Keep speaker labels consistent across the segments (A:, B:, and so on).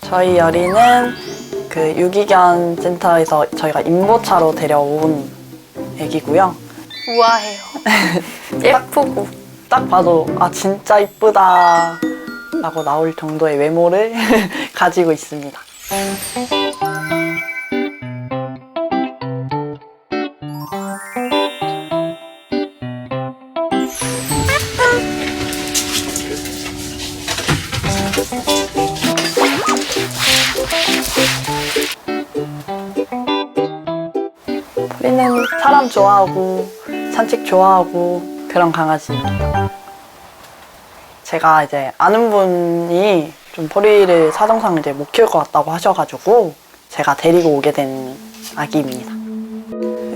A: 저희 열이는 그 유기견 센터에서 저희가 임보차로 데려온 애기고요.
B: 우아해요. 예쁘고.
A: 딱 봐도 아 진짜 이쁘다 라고 나올 정도의 외모를 가지고 있습니다. 우리는 사람 좋아하고 산책 좋아하고 그런 강아지입니다. 제가 이제 아는 분이 좀 포리를 사정상 이제 못 키울 것 같다고 하셔가지고 제가 데리고 오게 된 아기입니다.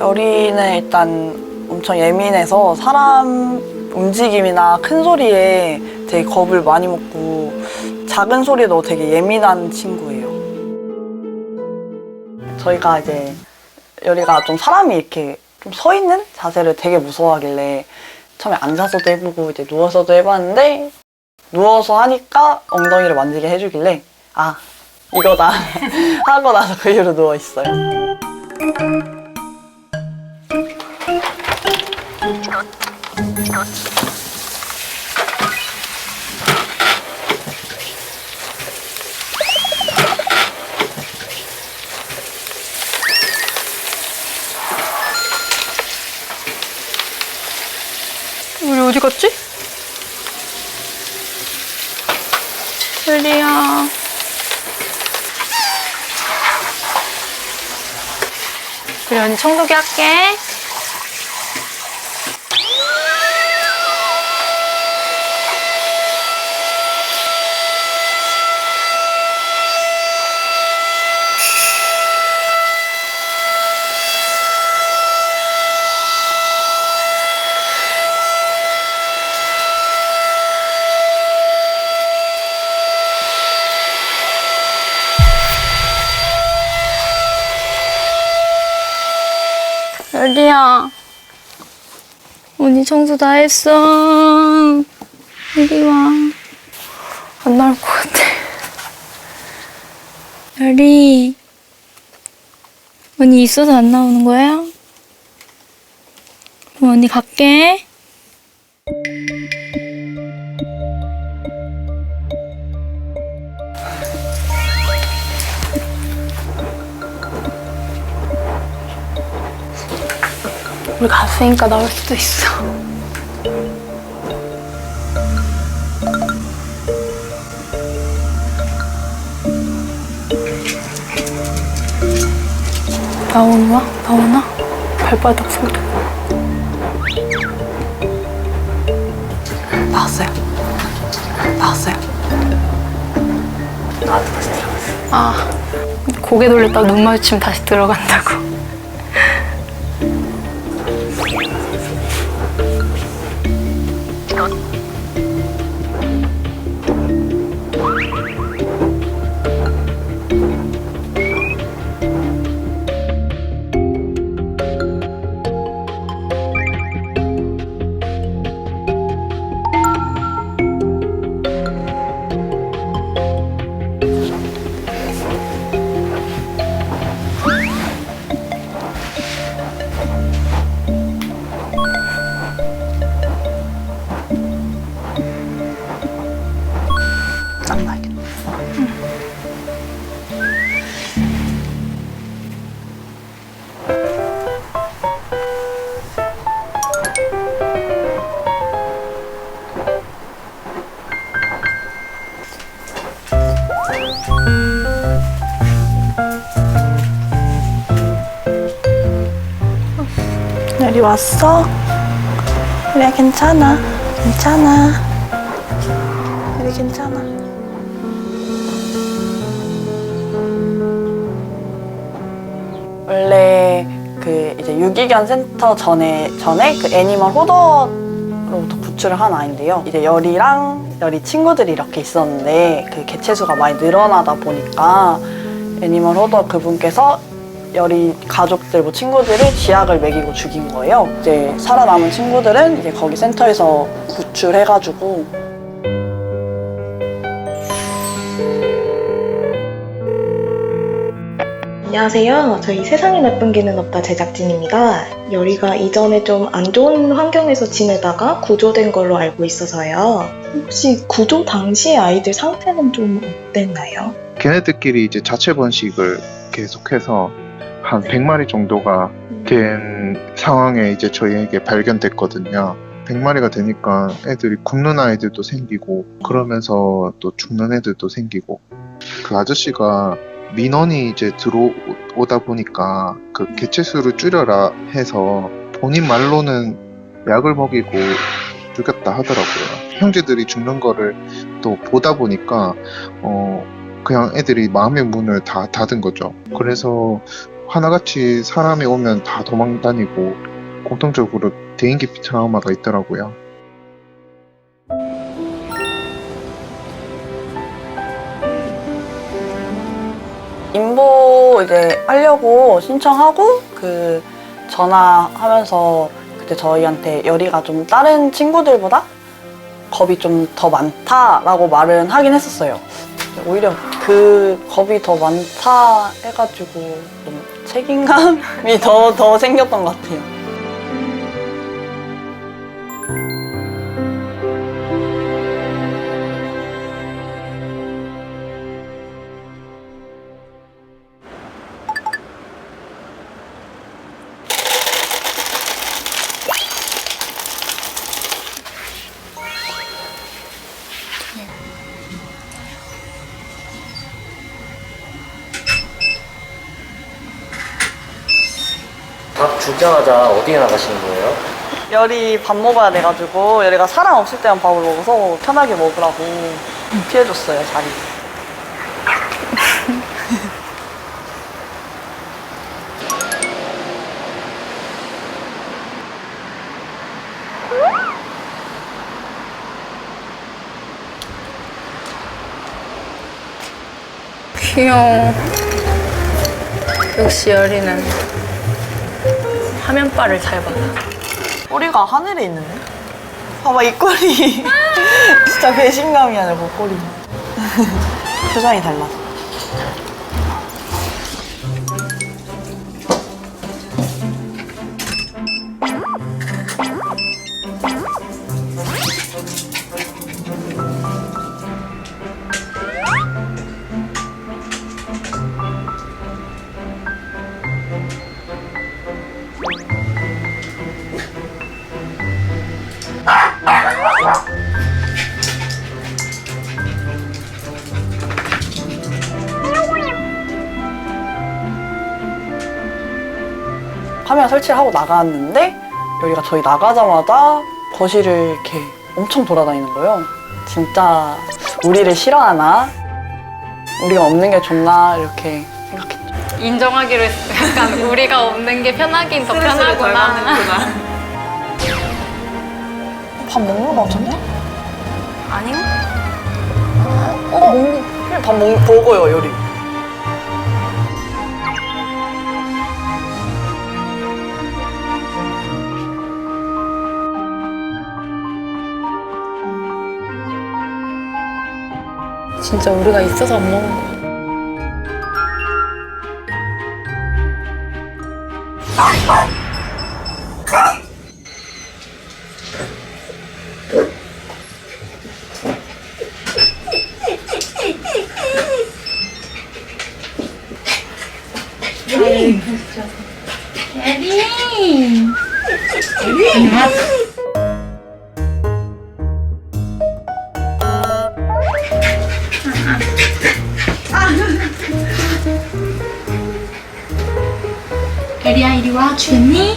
A: 여리는 일단 엄청 예민해서 사람 움직임이나 큰 소리에 되게 겁을 많이 먹고 작은 소리도 되게 예민한 친구예요. 저희가 이제 여리가 좀 사람이 이렇게 좀 서 있는 자세를 되게 무서워하길래 처음에 앉아서도 해보고 이제 누워서도 해봤는데 누워서 하니까 엉덩이를 만지게 해주길래 아 이거다 하고 나서 그 이후로 누워 있어요.
B: 어디 갔지? 젤리야. 우리 언니 청소기 할게. 젤리야. 언니 청소 다 했어. 이리 와. 안 나올 것 같아. 젤리. 언니 있어서 안 나오는 거야? 그럼 언니 갈게. 우리 갔으니까 나올 수도 있어. 나오나? 나오나? 발바닥 소리.
A: 나왔어요. 나왔어요.
B: 아, 고개 돌렸다가 눈 마주치면 다시 들어간다고.
A: 여리 왔어? 그래 괜찮아 괜찮아 여리 괜찮아 원래 그 이제 유기견 센터 전에 전에 그 애니멀 호더로부터 구출을 한 아이인데요. 이제 열이랑 열이 친구들이 이렇게 있었는데 그 개체수가 많이 늘어나다 보니까 애니멀 호더 그분께서 열이 가족들, 뭐 친구들을 지약을 먹이고 죽인 거예요. 이제 살아남은 친구들은 이제 거기 센터에서 구출해가지고
C: 안녕하세요. 저희 세상에 나쁜 개는 없다 제작진입니다. 여리가 이전에 좀 안 좋은 환경에서 지내다가 구조된 걸로 알고 있어서요. 혹시 구조 당시 아이들 상태는 좀 어땠나요?
D: 걔네들끼리 이제 자체 번식을 계속해서 한 100마리 정도가 된 상황에 이제 저희에게 발견됐거든요. 100마리가 되니까 애들이 굶는 아이들도 생기고 그러면서 또 죽는 애들도 생기고 그 아저씨가 민원이 이제 들어오다 보니까 그 개체수를 줄여라 해서 본인 말로는 약을 먹이고 죽였다 하더라고요. 형제들이 죽는 거를 또 보다 보니까 어 그냥 애들이 마음의 문을 다 닫은 거죠. 그래서 하나같이 사람이 오면 다 도망 다니고 공통적으로 대인기피 트라우마가 있더라고요.
A: 인보 이제 하려고 신청하고 그 전화하면서 그때 저희한테 열이가 좀 다른 친구들보다 겁이 좀 더 많다라고 말은 하긴 했었어요. 오히려 그 겁이 더 많다 해가지고 좀 책임감이 더, 더 생겼던 것 같아요.
E: 밥 주자마자 어디에 나가시는 거예요?
A: 열이 밥 먹어야 돼가지고 열이가 사람 없을 때만 밥을 먹어서 편하게 먹으라고 피해줬어요 자리.
B: 귀여워. 역시 열이는 화면빨을 잘 받아.
A: 꼬리가 하늘에 있는데? 봐봐 이 꼬리 진짜 배신감이 아니고 꼬리 표정이 달라 카 설치를 하고 나갔는데 여기가 저희 나가자마자 거실을 이렇게 엄청 돌아다니는 거예요 진짜 우리를 싫어하나? 우리가 없는 게 좋나? 이렇게 생각했죠
B: 인정하기로 했어. 약간 우리가 없는 게 편하긴 더 편하구나.
A: 밥 먹는 거 같은데?
B: 아닌가?
A: 어, 먹는, 그냥 밥 먹, 먹어요, 요리.
B: 진짜 우리가 있어서 안 먹은 거야.
F: 에리야 이 리와 주겠니?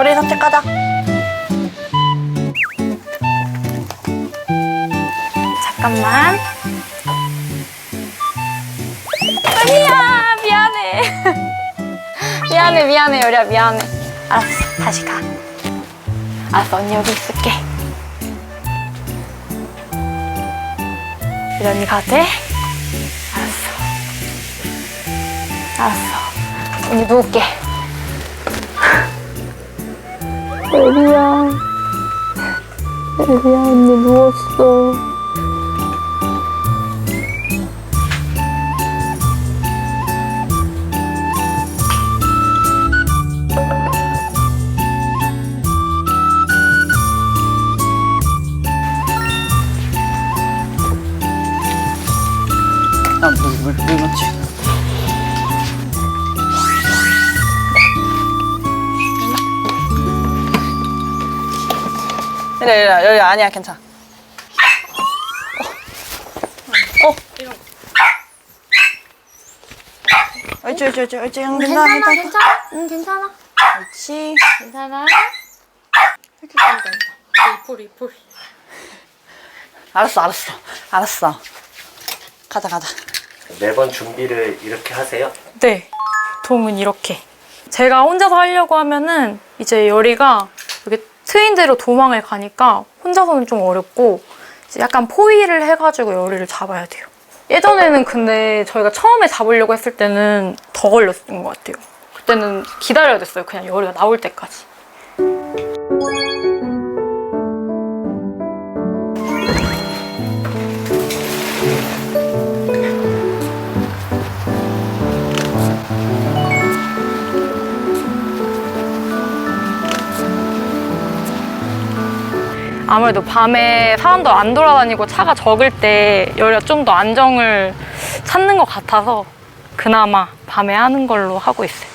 A: 우리 가자.
B: 잠깐만. 아니야, 미안해. 미안해, 미안해, 요리야, 미안해. 알았어, 다시 가. 알았어, 언니 여기 있을게. 이런이 가도 돼? 알았어. 알았어. 언니 누울게. 에리야. 에리야, 언니 누웠어.
A: 야물물 물 넣지 이래 이래 여기 아니야 괜찮아 어 어. 옳지 옳지 옳지 옳지 응, 괜찮아 괜찮아
B: 괜찮아? 응, 괜찮아.
A: 옳지
B: 괜찮아. 이불, 이불.
A: 알았어 알았어 알았어 가자 가자
E: 매번 준비를 이렇게 하세요?
B: 네. 도움은 이렇게. 제가 혼자서 하려고 하면은 이제 열이가 이렇게 트인 대로 도망을 가니까 혼자서는 좀 어렵고 이제 약간 포위를 해가지고 열이를 잡아야 돼요. 예전에는 근데 저희가 처음에 잡으려고 했을 때는 더 걸렸던 것 같아요. 그때는 기다려야 됐어요. 그냥 열이가 나올 때까지. 아무래도 밤에 사람도 안 돌아다니고 차가 적을 때 열이가 좀 더 안정을 찾는 것 같아서 그나마 밤에 하는 걸로 하고 있어요.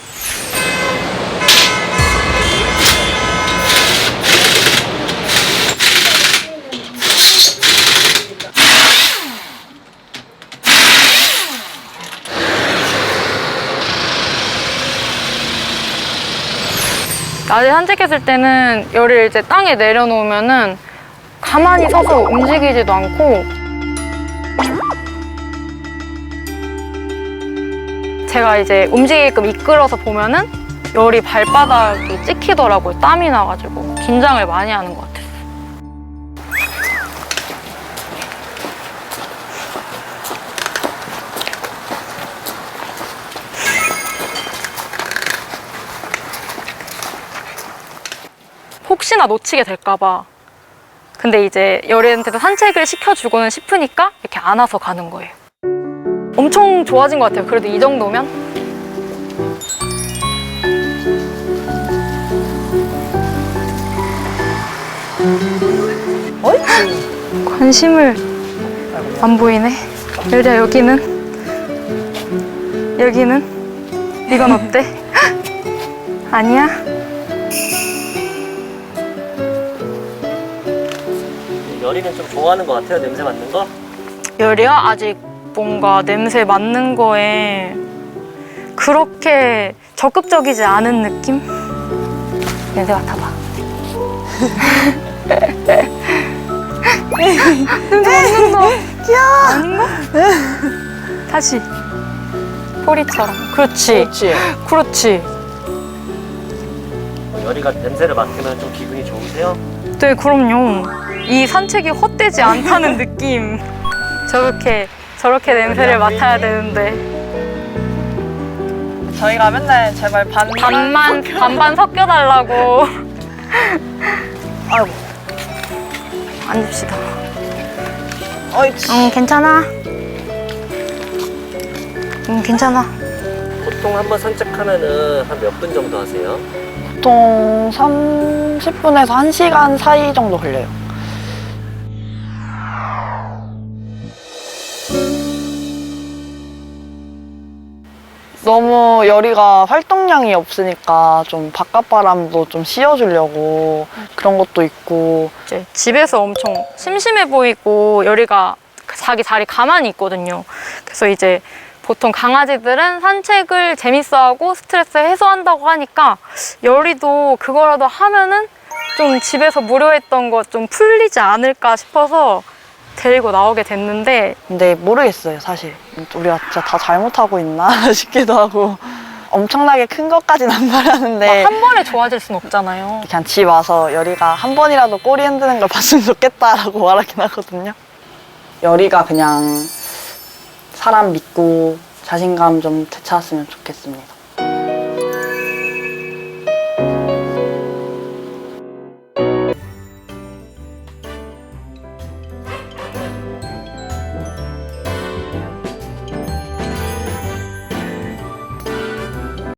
B: 낮에 산책했을 때는 열을 이제 땅에 내려놓으면은 가만히 서서 움직이지도 않고 제가 이제 움직이게끔 이끌어서 보면은 열이 발바닥이 찍히더라고요. 땀이 나가지고 긴장을 많이 하는 것 같아요. 혹시나 놓치게 될까봐. 근데 이제 열애한테도 산책을 시켜주고는 싶으니까 이렇게 안아서 가는 거예요. 엄청 좋아진 것 같아요. 그래도 이 정도면. 관심을 안 보이네. 열이야 여기는 여기는 이건 어때? 아니야?
E: 열이는 좀 좋아하는 것 같아요, 냄새 맡는 거?
B: 열이야 아직 뭔가 냄새 맡는 거에 그렇게 적극적이지 않은 느낌? 냄새 맡아봐. 냄새 맡는다. 귀여워. 아닌가? 다시. 포리처럼. 그렇지.
A: 그렇지
B: 그렇지.
E: 어, 열이가 냄새를 맡으면 좀 기분이 좋으세요?
B: 네, 그럼요. 이 산책이 헛되지 않다는 느낌. 저렇게 저렇게 냄새를 맡아야 되는데
A: 저희가 맨날 제발 반만
B: 반만 반반 섞여 달라고.
A: 아이고
B: 앉읍시다.
A: 옳지
B: 응, 괜찮아. 응, 괜찮아.
E: 보통 한 번 산책하면은 한 몇 분 정도 하세요?
A: 보통 30분에서 1시간 사이 정도 걸려요. 너무 열이가 활동량이 없으니까 좀 바깥바람도 좀 씌워주려고 그런 것도 있고
B: 이제 집에서 엄청 심심해 보이고 열이가 자기 자리 가만히 있거든요. 그래서 이제 보통 강아지들은 산책을 재밌어하고 스트레스 해소한다고 하니까 열이도 그거라도 하면은 좀 집에서 무료했던 거좀 풀리지 않을까 싶어서 데리고 나오게 됐는데
A: 근데 모르겠어요 사실 우리가 진짜 다 잘못하고 있나 싶기도 하고 엄청나게 큰 것까지는 안 바라는데
B: 막 한 번에 좋아질 순 없잖아요.
A: 그냥 집 와서 열이가 한 번이라도 꼬리 흔드는 걸 봤으면 좋겠다라고 말하긴 하거든요. 열이가 그냥 사람 믿고 자신감 좀 되찾았으면 좋겠습니다.